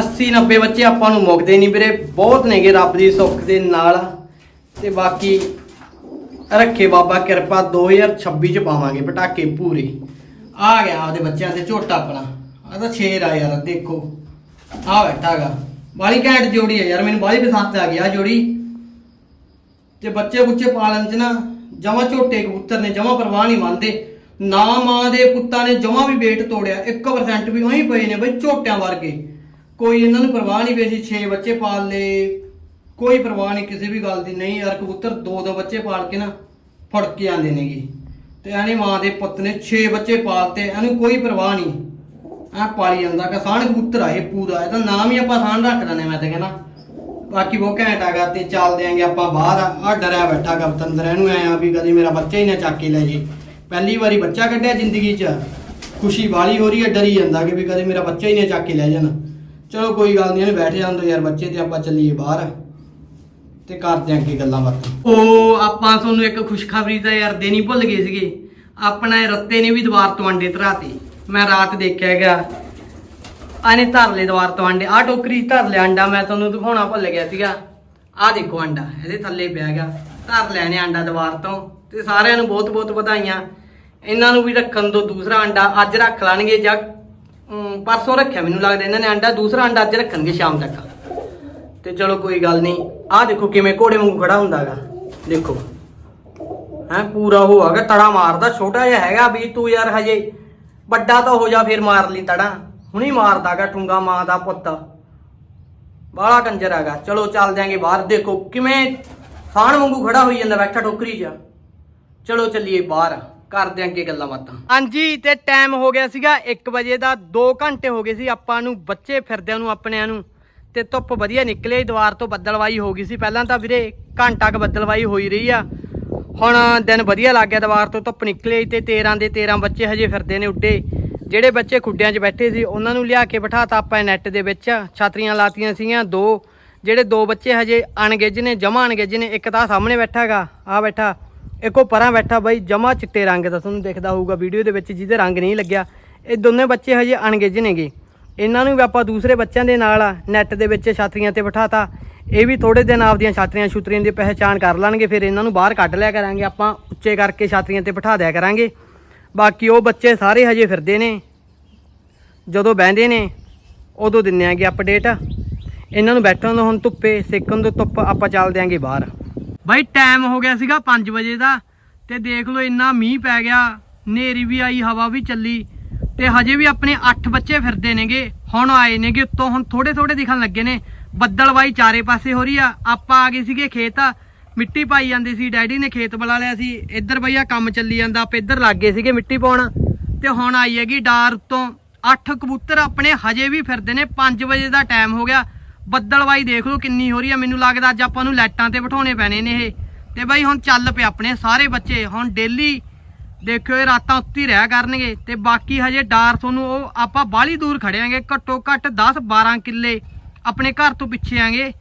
80 90 ਬੱਚੇ ਆਪਾਂ ਨੂੰ ਮੁੱਕਦੇ ਨਹੀਂ ਵੀਰੇ, ਬਹੁਤ ਨੇਗੇ ਰੱਬ ਦੀ ਸੁੱਖ ਦੇ ਨਾਲ। ਤੇ ਬਾਕੀ ਰੱਖੇ ਬਾਬਾ ਕਿਰਪਾ 2026 ਚ ਪਾਵਾਂਗੇ ਪਟਾਕੇ ਪੂਰੇ। ਆ ਗਿਆ ਆਪਦੇ ਬੱਚਿਆਂ ਤੇ ਝੋਟਾ ਆਪਣਾ। ਆ ਤਾਂ ਸ਼ੇਰ ਆ ਯਾਰ, ਦੇਖੋ। ਆ ਬੈਠਾਗਾ ਬਾਲੀ ਘੈਂਟ ਜੋੜੀ ਆ ਯਾਰ, ਮੈਨੂੰ ਬਾਲੀ ਪਸੰਦ ਆ ਗਈ ਆ ਜੋੜੀ। ਤੇ ਬੱਚੇ ਬੁੱਚੇ ਪਾਲਣ ਚ ਨਾ ਜਮਾ ਝੋਟੇ ਕਬੂਤਰ ਨੇ ਜਮਾ ਪਰਵਾਹ ਨਹੀਂ ਮੰਨਦੇ। ਨਾ ਮਾਂ ਦੇ ਪੁੱਤਾਂ ਨੇ ਜਮਾ ਵੀ ਵੇਟ ਤੋੜਿਆ 1% ਵੀ ਉਹੀ ਪਏ ਨੇ ਬਈ ਝੋਟਿਆਂ ਵਰਗੇ। ਕੋਈ ਇਹਨਾਂ ਨੂੰ ਪਰਵਾਹ ਨਹੀਂ ਪਈ ਸੀ 6 ਬੱਚੇ ਪਾਲ ਲਏ, ਕੋਈ ਪਰਵਾਹ ਨਹੀਂ, ਕਿਸੇ ਵੀ ਗੱਲ ਦੀ। ਨਹੀਂ ਯਾਰ, ਕਬੂਤਰ ਦੋ ਦੋ ਬੱਚੇ ਪਾਲ ਕੇ ਨਾ ਫੜ ਕੇ ਆਂਦੇ ਨੇਗੇ ਤੇ ਇਹਨੇ ਮਾਂ ਦੇ ਪੁੱਤ ਨੇ 6 ਬੱਚੇ ਪਾਲਤੇ, ਇਹਨੂੰ ਕੋਈ ਪਰਵਾਹ ਨਹੀਂ। ਆ ਪਾਲੀ ਜਾਂਦਾ, ਕਿਸਾਨ ਕਬੂਤਰ ਆ ਇਹ ਪੂਰਾ, ਇਹਦਾ ਨਾਮ ਹੀ ਆਪਾਂ ਸਾਨ ਰੱਖ ਦਿੰਦੇ ਮੈਂ ਤਾਂ ਕਹਿੰਦਾ। ਬਾਕੀ ਬਹੁਤ ਘੈਂਟ ਹੈਗਾ ਤੇ ਚੱਲਦੇ ਆਂਗੇ ਆਪਾਂ ਬਾਹਰ। ਆ ਡਰਿਆ ਬੈਠਾ ਗਪਤੰਦਰ ਇਹਨੂੰ ਆਇਆ ਵੀ ਕਦੇ ਮੇਰਾ ਬੱਚਾ ਹੀ ਨਾ ਚੱਕ ਕੇ ਲੈ ਜੇ। ਪਹਿਲੀ ਵਾਰੀ ਬੱਚਾ ਕੱਢਿਆ ਜ਼ਿੰਦਗੀ 'ਚ। ਖੁਸ਼ੀ ਵਾਲੀ ਹੋ ਰਹੀ ਹੈ, ਡਰੀ ਜਾਂਦਾ ਕਿ ਵੀ ਕਦੇ ਮੇਰਾ ਬੱਚਾ ਹੀ ਨਾ ਚੱਕ ਕੇ ਲੈ ਜਾਣ। ਚਲੋ ਕੋਈ ਗੱਲ ਨਹੀਂ, ਇਹਨੇ ਬੈਠ ਜਾਂਦੋ ਯਾਰ ਬੱਚੇ ਤੇ ਆਪਾਂ ਚੱਲੀਏ ਬਾਹਰ। ਤੇ ਕਰਦੇ ਆਂ ਅੱਗੇ ਗੱਲਾਂ ਬਾਤਾਂ। ਉਹ ਆਪਾਂ ਤੁਹਾਨੂੰ ਇੱਕ ਖੁਸ਼ਖਬਰੀ ਦਾ ਯਾਰ ਦੇਣੀ ਭੁੱਲ ਗਏ ਸੀਗੇ। ਆਪਣਾ ਰੱਤੇ ਨੇ ਵੀ ਦੁਬਾਰ ਤੋਂ ਅੰਡੇ ਧਰਾਤੇ। ਮੈਂ ਰਾਤ ਦੇਖਿਆ ਹੈਗਾ। ਆਨੇ ਧਰ ਲਏ ਦੁਬਾਰ ਤੋਂ ਅੰਡੇ ਆ ਟੋਕਰੀ 'ਚ ਧਰ ਲਿਆ ਅੰਡਾ ਮੈਂ ਤੁਹਾਨੂੰ ਦਿਖਾਉਣਾ ਭੁੱਲ ਗਿਆ ਸੀਗਾ। ਆ ਦੇਖੋ ਅੰਡਾ ਇਹਦੇ ਥੱਲੇ ਪਿਆ ਗਿਆ ਧਰ ਲੈਣੇ ਅੰਡਾ ਦੁਬਾਰ ਤੋਂ, ਤੇ ਸਾਰਿਆਂ ਨੂੰ ਬਹੁਤ ਬਹੁਤ ਵਧਾਈਆਂ। ਇਹਨਾਂ ਨੂੰ ਵੀ ਰੱਖਣ ਤੋਂ ਦੂਸਰਾ ਅੰਡਾ ਅੱਜ ਰੱਖ ਲੈਣਗੇ ਜਾਂ ਪਰਸੋਂ ਰੱਖਿਆ ਮੈਨੂੰ ਲੱਗਦਾ ਇਹਨਾਂ ਨੇ ਅੰਡਾ ਦੂਸਰਾ ਅੰਡਾ ਅੱਜ ਰੱਖਣਗੇ ਸ਼ਾਮ ਤੱਕ। ਤੇ ਚਲੋ ਕੋਈ ਗੱਲ ਨਹੀਂ, ਆਹ ਦੇਖੋ ਕਿਵੇਂ ਘੋੜੇ ਵਾਂਗੂ ਖੜਾ ਹੁੰਦਾਗਾ ਦੇਖੋ। ਹੈ, ਪੂਰਾ ਉਹ ਹੈਗਾ, ਤੜਾ ਮਾਰਦਾ, ਛੋਟਾ ਜਿਹਾ ਹੈਗਾ ਵੀ ਤੂੰ ਯਾਰ ਹਜੇ ਵੱਡਾ ਤਾਂ ਹੋ ਜਾ, ਫਿਰ ਮਾਰ ਲਈ ਤੜਾ। ਹੁਣੀ ਮਾਰਦਾਗਾ ਠੁੰਗਾ ਮਾਂ ਦਾ ਪੁੱਤ। ਬਾਲਾ ਕੰਜਰ ਹੈਗਾ। ਚਲੋ ਚੱਲ ਦਿਆਂਗੇ ਬਾਹਰ। ਦੇਖੋ ਕਿਵੇਂ ਖਾਣ ਵਾਂਗੂ ਖੜਾ ਹੋਈ ਜਾਂਦਾ ਬੈਠਾ ਟੋਕਰੀ 'ਚ। ਚਲੋ ਚੱਲੀਏ ਬਾਹਰ। ਕਰਦੇ ਆਂ ਅੱਗੇ ਗੱਲਾਂ ਬਾਤਾਂ। ਹਾਂਜੀ, ਤੇ ਟਾਈਮ ਹੋ ਗਿਆ ਸੀਗਾ 1 ਵਜੇ ਦਾ। 2 ਘੰਟੇ ਹੋ ਗਏ ਸੀ ਆਪਾਂ ਨੂੰ, ਬੱਚੇ ਫਿਰਦਿਆਂ ਨੂੰ, ਆਪਣਿਆਂ ਨੂੰ। ਤੇ ਧੁੱਪ ਵਧੀਆ ਨਿਕਲੇ ਦੀਵਾਰ ਤੋਂ ਬੱਦਲਵਾਈ ਹੋ ਗਈ ਸੀ। ਪਹਿਲਾਂ ਤਾਂ ਵੀਰੇ ਘੰਟਾ ਕ ਬੱਦਲਵਾਈ ਹੋਈ ਰਹੀ ਆ। ਹੁਣ ਦਿਨ ਵਧੀਆ ਲੱਗ ਗਿਆ। ਦੀਵਾਰ ਤੋਂ ਧੁੱਪ ਨਿਕਲੇ ਤੇ 13 ਦੇ 13 ਬੱਚੇ ਹਜੇ ਫਿਰਦੇ ਨੇ ਉੱਡੇ। ਜਿਹੜੇ ਬੱਚੇ ਖੁੱਡਿਆਂ 'ਚ ਬੈਠੇ ਸੀ, ਉਹਨਾਂ ਨੂੰ ਲਿਆ ਕੇ ਬਿਠਾਤਾ ਆਪਾਂ ਨੈੱਟ ਦੇ ਵਿੱਚ। ਛਾਤਰੀਆਂ ਲਾਤੀਆਂ ਸੀਗੀਆਂ, ਦੋ। ਜਿਹੜੇ ਦੋ ਬੱਚੇ ਹਜੇ ਅਣਗਿੱਜ ਨੇ, ਜਮਾ ਅਣਗਿੱਜ ਨੇ, ਇੱਕ ਤਾਂ ਸਾਹਮਣੇ ਬੈਠਾ ਹੈਗਾ ਆ ਬੈਠਾ। ਇੱਕੋ ਪਰਾਂ ਬੈਠਾ, ਬਾਈ ਜਮਾ ਚਿੱਟੇ ਰੰਗ ਦਾ, ਤੁਹਾਨੂੰ ਦਿਖਦਾ ਹੋਊਗਾ ਵੀਡੀਓ ਦੇ ਵਿੱਚ, ਜਿਹਦੇ ਰੰਗ ਨਹੀਂ ਲੱਗਿਆ। ਇਹ ਦੋਨੇ ਬੱਚੇ ਹਜੇ ਅਣਗਿੱਜ ਨੇਗੇ। ਇਹਨਾਂ ਨੂੰ ਵੀ ਆਪਾਂ ਦੂਸਰੇ ਬੱਚਿਆਂ ਦੇ ਨਾਲ ਨੈੱਟ ਦੇ ਵਿੱਚ ਛਾਤਰੀਆਂ ਤੇ ਬਿਠਾਤਾ। ਇਹ ਵੀ ਥੋੜੇ ਦਿਨ ਆਪਦੀਆਂ ਛਾਤਰੀਆਂ ਛੁਤਰੀਆਂ ਦੀ ਪਹਿਚਾਣ ਕਰ ਲੈਣਗੇ, ਫਿਰ ਇਹਨਾਂ ਨੂੰ ਬਾਹਰ ਕੱਢ ਲਿਆ ਕਰਾਂਗੇ। ਆਪਾਂ ਉੱਚੇ ਕਰਕੇ ਛਾਤਰੀਆਂ ਤੇ ਬਿਠਾ ਦਿਆ ਕਰਾਂਗੇ। ਬਾਕੀ ਉਹ ਬੱਚੇ ਸਾਰੇ ਹਜੇ ਫਿਰਦੇ ਨੇ। ਜਦੋਂ ਬਹਿੰਦੇ ਨੇ, ਉਦੋਂ ਦਿੰਨੇ ਆਂਗੇ ਅਪਡੇਟ ਇਹਨਾਂ ਨੂੰ ਬੈਠਣ ਤੋਂ ਹੁਣ ਧੁੱਪੇ ਸੇਕਣ ਤੋਂ ਧੁੱਪ ਆਪਾਂ ਚੱਲ ਦਿਆਂਗੇ ਬਾਹਰ। ਬਾਈ ਟਾਈਮ ਹੋ ਗਿਆ ਸੀਗਾ 5 ਵਜੇ ਦਾ, ਤੇ ਦੇਖ ਲਓ ਇੰਨਾ ਮੀਂਹ ਪੈ ਗਿਆ ਨੇਰੀ ਵੀ ਆਈ, ਹਵਾ ਵੀ ਚੱਲੀ, ਤੇ ਹਜੇ ਵੀ ਆਪਣੇ 8 ਬੱਚੇ ਫਿਰਦੇ ਨੇਗੇ, ਹੁਣ ਆਏ ਨੇਗੇ ਉੱਤੋਂ, ਹੁਣ ਥੋੜੇ ਥੋੜੇ ਦਿਖਣ ਲੱਗੇ ਨੇ। ਬੱਦਲਵਾਈ ਚਾਰੇ ਪਾਸੇ ਹੋ ਰਹੀ ਆ, ਆਪਾਂ ਆ ਗਏ ਸੀਗੇ ਖੇਤ ਮਿੱਟੀ ਪਾਈ ਜਾਂਦੀ ਸੀ, ਡੈਡੀ ਨੇ ਖੇਤ ਬੁਲਾ ਲਿਆ ਸੀ, ਇੱਧਰ ਬਈਆ ਕੰਮ ਚੱਲੀ ਜਾਂਦਾ, ਆਪਾਂ ਇੱਧਰ ਲੱਗ ਗਏ ਸੀਗੇ ਮਿੱਟੀ ਪਾਉਣ। ਤੇ ਹੁਣ ਆਈ ਹੈਗੀ ਡਾਰ ਉੱਤੋਂ 8 ਕਬੂਤਰ ਆਪਣੇ ਹਜੇ ਵੀ ਫਿਰਦੇ ਨੇ 5 ਵਜੇ ਦਾ ਟਾਈਮ ਹੋ ਗਿਆ। ਬੱਦਲਵਾਈ ਦੇਖ ਲਓ ਕਿੰਨੀ ਹੋ ਰਹੀ ਹੈ ਮੈਨੂੰ ਲੱਗਦਾ ਅੱਜ ਆਪਾਂ ਨੂੰ ਲਾਈਟਾਂ ਤੇ ਬਿਠਾਉਣੇ ਪੈਣੇ ਨੇ ਇਹ। ਤੇ ਬਾਈ ਹੁਣ ਚੱਲ ਪਏ ਆਪਣੇ ਸਾਰੇ ਬੱਚੇ, ਹੁਣ ਡੇਲੀ ਦੇਖਿਓ ਇਹ ਰਾਤਾਂ ਉੱਤੀ ਰਹਿ ਕਰਨਗੇ। ਤੇ ਬਾਕੀ ਹਜੇ ਡਾਰ ਤੁਹਾਨੂੰ ਉਹ ਆਪਾਂ ਬਾਹਲੀ ਦੂਰ ਖੜਿਆਂਗੇ ਘੱਟੋ ਘੱਟ 10 12 ਕਿੱਲੇ ਆਪਣੇ ਘਰ ਤੋਂ ਪਿੱਛੇ ਆਂਗੇ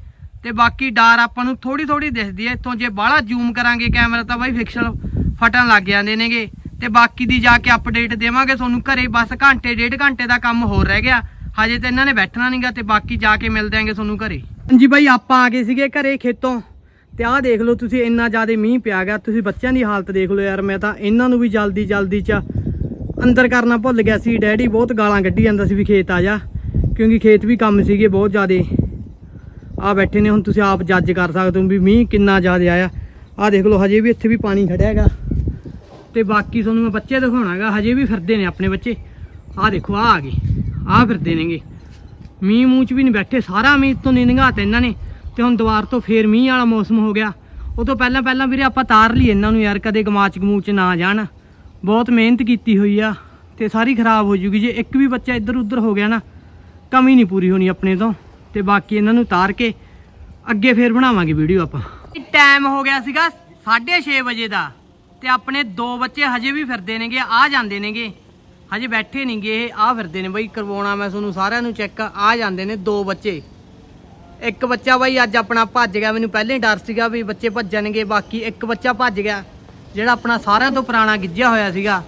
ਤੇ ਬਾਕੀ ਡਾਰ ਆਪਾਂ ਨੂੰ ਥੋੜੀ ਥੋੜੀ ਦਿਸਦੀ ਹੈ। ਇੱਥੋਂ ਜੇ ਬਾਹਲਾ ਜ਼ੂਮ ਕਰਾਂਗੇ ਕੈਮਰਾ ਤਾਂ ਬਾਈ ਫਿਕਸਲ ਫਟਣ ਲੱਗ ਜਾਂਦੇ ਨੇਗੇ। ਤੇ ਬਾਕੀ ਦੀ ਜਾ ਕੇ ਅਪਡੇਟ ਦੇਵਾਂਗੇ। ਤੁਹਾਨੂੰ ਘਰੇ ਬਸ ਘੰਟੇ, ਡੇਢ ਘੰਟੇ ਦਾ ਕੰਮ ਹੋਰ ਰਹਿ ਗਿਆ। ਹਜੇ ਤੇ ਇਹਨਾਂ ਨੇ ਬੈਠਣਾ ਨਹੀਂਗਾ ਤੇ ਬਾਕੀ ਜਾ ਕੇ ਮਿਲ ਦਿਆਂਗੇ ਤੁਹਾਨੂੰ ਘਰੇ। ਹਾਂਜੀ ਬਾਈ, ਆਪਾਂ ਆ ਗਏ ਸੀਗੇ ਘਰੇ ਖੇਤੋਂ। ਤੇ ਆਹ ਦੇਖ ਲਓ ਤੁਸੀਂ, ਇੰਨਾ ਜ਼ਿਆਦਾ ਮੀਂਹ ਪਿਆ ਗਿਆ ਤੁਸੀਂ ਬੱਚਿਆਂ ਦੀ ਹਾਲਤ ਦੇਖ ਲਓ ਯਾਰ, ਮੈਂ ਤਾਂ ਇਹਨਾਂ ਨੂੰ ਵੀ ਜਲਦੀ ਜਲਦੀ ਚ ਅੰਦਰ ਕਰਨਾ ਭੁੱਲ ਗਿਆ ਸੀ। ਡੈਡੀ ਬਹੁਤ ਗਾਲਾਂ ਕੱਢੀ ਜਾਂਦਾ ਸੀ ਵੀ ਖੇਤ ਆ ਜਾ। ਕਿਉਂਕਿ ਖੇਤ ਵੀ ਕੰਮ ਸੀਗੇ ਬਹੁਤ ਜ਼ਿਆਦੇ। ਆ ਬੈਠੇ ਨੇ, ਹੁਣ ਤੁਸੀਂ ਆਪ ਜੱਜ ਕਰ ਸਕਦੇ ਹੋ ਵੀ ਮੀਂਹ ਕਿੰਨਾ ਜ਼ਿਆਦਾ ਆਇਆ। ਆਹ ਦੇਖ ਲਓ, ਹਜੇ ਵੀ ਇੱਥੇ ਵੀ ਪਾਣੀ ਖੜਿਆ ਹੈਗਾ। ਤੇ ਬਾਕੀ ਤੁਹਾਨੂੰ ਮੈਂ ਬੱਚੇ ਦਿਖਾਉਣਾਗਾ ਹਜੇ ਵੀ ਫਿਰਦੇ ਨੇ ਆਪਣੇ ਬੱਚੇ। ਆਹ ਦੇਖੋ, ਆਹ ਆ ਗਏ। ਆਹ ਫਿਰਦੇ ਨੇਗੇ। ਮੀਂਹ ਮੂੰਹ ਚ ਵੀ ਨਹੀਂ ਬੈਠੇ, ਸਾਰਾ ਮੀਂਹ ਤੋਂ ਨਹੀਂ ਲੰਘਾਤਾ ਇਹਨਾਂ ਨੇ। ਤੇ ਹੁਣ ਦੁਬਾਰ ਤੋਂ ਫੇਰ ਮੀਂਹ ਵਾਲਾ ਮੌਸਮ ਹੋ ਗਿਆ। ਉਹ ਤੋਂ ਪਹਿਲਾਂ ਪਹਿਲਾਂ ਵੀਰੇ ਆਪਾਂ ਤਾਰ ਲਈ ਇਹਨਾਂ ਨੂੰ ਯਾਰ, ਕਦੇ ਗਮਾਚ ਗਮੂਚ ਨਾ ਜਾਣ। ਬਹੁਤ ਮਿਹਨਤ ਕੀਤੀ ਹੋਈ ਆ, ਤੇ ਸਾਰੀ ਖਰਾਬ ਹੋ ਜੂਗੀ। ਜੇ ਇੱਕ ਵੀ ਬੱਚਾ ਇੱਧਰ ਉੱਧਰ ਹੋ ਗਿਆ ਨਾ, ਕਮੀ ਨਹੀਂ ਪੂਰੀ ਹੋਣੀ ਆਪਣੇ ਤੋਂ। ਤੇ ਬਾਕੀ ਇਹਨਾਂ ਨੂੰ ਉਤਾਰ ਕੇ ਅੱਗੇ ਫੇਰ ਬਣਾਵਾਂਗੇ ਵੀਡੀਓ ਆਪਾਂ। ਟਾਈਮ ਹੋ ਗਿਆ ਸੀਗਾ 6:30 ਵਜੇ ਦਾ ਤੇ ਆਪਣੇ ਦੋ ਬੱਚੇ ਹਜੇ ਵੀ ਫਿਰਦੇ ਨੇਗੇ, ਆ ਜਾਂਦੇ ਨੇਗੇ। ਹਜੇ ਬੈਠੇ ਨਹੀਂਗੇ ਇਹ ਆ ਫਿਰਦੇ ਨੇ ਬਈ, ਕਰਵਾਉਣਾ ਮੈਂ ਤੁਹਾਨੂੰ ਸਾਰਿਆਂ ਨੂੰ ਚੈੱਕ ਆ ਜਾਂਦੇ ਨੇ ਦੋ ਬੱਚੇ। ਇੱਕ ਬੱਚਾ ਬਾਈ ਅੱਜ ਆਪਣਾ ਭੱਜ ਗਿਆ, ਮੈਨੂੰ ਪਹਿਲਾਂ ਹੀ ਡਰ ਸੀਗਾ ਵੀ ਬੱਚੇ ਭੱਜਣਗੇ, ਬਾਕੀ ਇੱਕ ਬੱਚਾ ਭੱਜ ਗਿਆ, ਜਿਹੜਾ ਆਪਣਾ ਸਾਰਿਆਂ ਤੋਂ ਪੁਰਾਣਾ ਗਿੱਜਿਆ ਹੋਇਆ ਸੀਗਾ।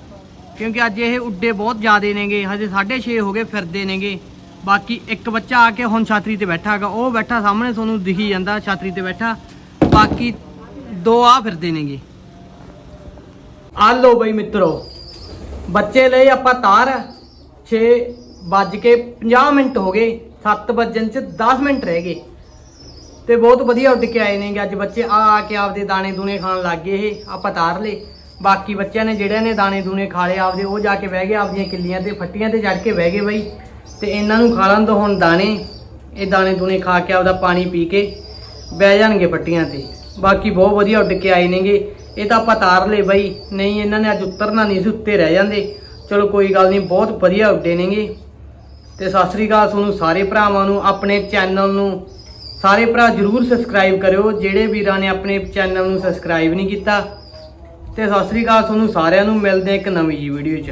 ਕਿਉਂਕਿ ਅੱਜ ਇਹ ਉੱਡੇ ਬਹੁਤ ਜ਼ਿਆਦੇ ਨੇਗੇ, ਹਜੇ 6:30 ਹੋ ਗਏ ਫਿਰਦੇ ਨੇਗੇ। ਬਾਕੀ ਇੱਕ ਬੱਚਾ ਆ ਕੇ ਹੁਣ ਛਾਤਰੀ ਤੇ ਬੈਠਾ ਹੈਗਾ, ਉਹ ਬੈਠਾ ਸਾਹਮਣੇ, ਤੁਹਾਨੂੰ ਦਿਖੀ ਜਾਂਦਾ ਛਾਤਰੀ ਤੇ ਬੈਠਾ। ਬਾਕੀ ਦੋ ਆ ਫਿਰਦੇ ਨੇਗੇ। ਆ ਲੋ ਬਈ ਮਿੱਤਰੋ, ਬੱਚੇ ਲਈ ਆਪਾਂ ਤਾਰ 6 ਵੱਜ ਕੇ 50 ਮਿੰਟ ਹੋ ਗਏ 7 ਵੱਜਣ ਚ 10 ਮਿੰਟ ਰਹਿ ਗਏ। ਤੇ ਬਹੁਤ ਵਧੀਆ ਉੱਡ ਕੇ ਆਏ ਨੇਗੇ ਅੱਜ ਬੱਚੇ। ਆ ਆ ਕੇ ਆਪਦੇ ਦਾਣੇ ਦੂਣੇ ਖਾਣ ਲੱਗ ਗਏ ਇਹ, ਆਪਾਂ ਤਾਰ ਲਏ। ਬਾਕੀ ਬੱਚਿਆਂ ਨੇ ਜਿਹੜਿਆਂ ਨੇ ਦਾਣੇ ਦੂਣੇ ਖਾ ਲਏ, ਆਪਦੇ ਉਹ ਜਾ ਕੇ ਬਹਿ ਗਏ, ਆਪਦੀਆਂ ਕਿੱਲੀਆਂ ਤੇ ਫੱਟੀਆਂ ਤੇ ਚੜ ਕੇ ਬਹਿ ਗਏ ਬਈ। ਤੇ ਇਹਨਾਂ ਨੂੰ ਖਾ ਲੈਣ ਤੋਂ ਹੁਣ ਦਾਣੇ। ਇਹ ਦਾਣੇ ਦੂਣੇ ਖਾ ਕੇ ਆਪਦਾ ਪਾਣੀ ਪੀ ਕੇ ਬਹਿ ਜਾਣਗੇ ਪੱਟੀਆਂ ਤੇ। ਬਾਕੀ ਬਹੁਤ ਵਧੀਆ ਉੱਡ ਕੇ ਆਏ ਨੇਗੇ। ਇਹ ਤਾਂ ਆਪਾਂ ਤਾਰ ਲਏ ਬਈ। ਨਹੀਂ, ਇਹਨਾਂ ਨੇ ਅੱਜ ਉਤਰਨਾ ਨਹੀਂ ਸੀ, ਉੱਤੇ ਰਹਿ ਜਾਂਦੇ। ਚਲੋ ਕੋਈ ਗੱਲ ਨਹੀਂ, ਬਹੁਤ ਵਧੀਆ ਉੱਡੇ ਨੇਗੇ। ਤੇ ਸਤਿ ਸ੍ਰੀ ਅਕਾਲ ਤੁਹਾਨੂੰ ਸਾਰੇ ਭਰਾਵਾਂ ਨੂੰ, ਆਪਣੇ ਚੈਨਲ ਨੂੰ। ਸਾਰੇ ਭਰਾ ਜਰੂਰ ਸਬਸਕ੍ਰਾਈਬ ਕਰਿਓ। ਜਿਹੜੇ ਵੀਰਾਂ ਨੇ ਆਪਣੇ ਚੈਨਲ ਨੂੰ ਸਬਸਕ੍ਰਾਈਬ ਨਹੀਂ ਕੀਤਾ। ਤੇ ਸਤਿ ਸ੍ਰੀ ਅਕਾਲ ਤੁਹਾਨੂੰ ਸਾਰਿਆਂ ਨੂੰ। ਮਿਲਦੇ ਇੱਕ ਨਵੀਂ ਜੀ ਵੀਡੀਓ 'ਚ।